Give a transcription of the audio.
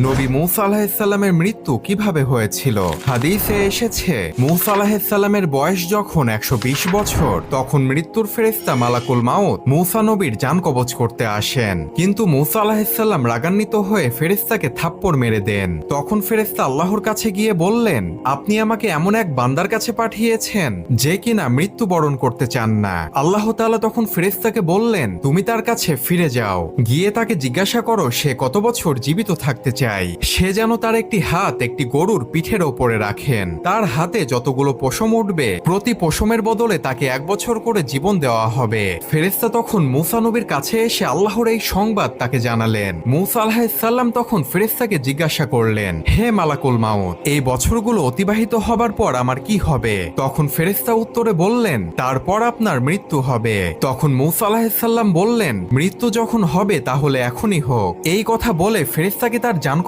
নবী মৌসা আলাহিসাল্লামের মৃত্যু কীভাবে হয়েছিল? হাদিসে এসেছে, মৌসা আলাহিসাল্লামের বয়স যখন একশো বিশ বছর, তখন মৃত্যুর ফেরেস্তা মালাকুল মাউত মৌসা নবীর যান কবচ করতে আসেন। কিন্তু মৌসা আলাহিসাল্লাম রাগান্বিত হয়ে ফেরেস্তাকে থাপ্পড় মেরে দেন। তখন ফেরেস্তা আল্লাহর কাছে গিয়ে বললেন, আপনি আমাকে এমন এক বান্দার কাছে পাঠিয়েছেন যে কিনা মৃত্যুবরণ করতে চান না। আল্লাহ তাআলা তখন ফেরেস্তাকে বললেন, তুমি তার কাছে ফিরে যাও। গিয়ে তাকে জিজ্ঞাসা করো, সে কত বছর জীবিত থাকতে চায়? সে যেন তার একটি হাত একটি গরুর পিঠের ওপরে রাখেন। তার হাতে যতগুলো পশম উঠবে, প্রতি পশমের বদলে তাকে এক বছর করে জীবন দেওয়া হবে। ফেরেস্তা তখন মুসা নবীর কাছে এসে আল্লাহর এই সংবাদ তাকে জানালেন। মুসা আলাহিসাল্লাম তখন ফেরেস্তাকে জিজ্ঞাসা করলেন, হে মালাকুল মাউত, এই বছরগুলো অতিবাহিত হবার পর আমার কি হবে? তখন ফেরেস্তা উত্তরে বললেন, তারপর আপনার মৃত্যু হবে। তখন মুসা আলাহিসাল্লাম বললেন, মৃত্যু যখন হবে তাহলে এখনই হোক। এই কথা বলে ফেরেস্তাকে তার জান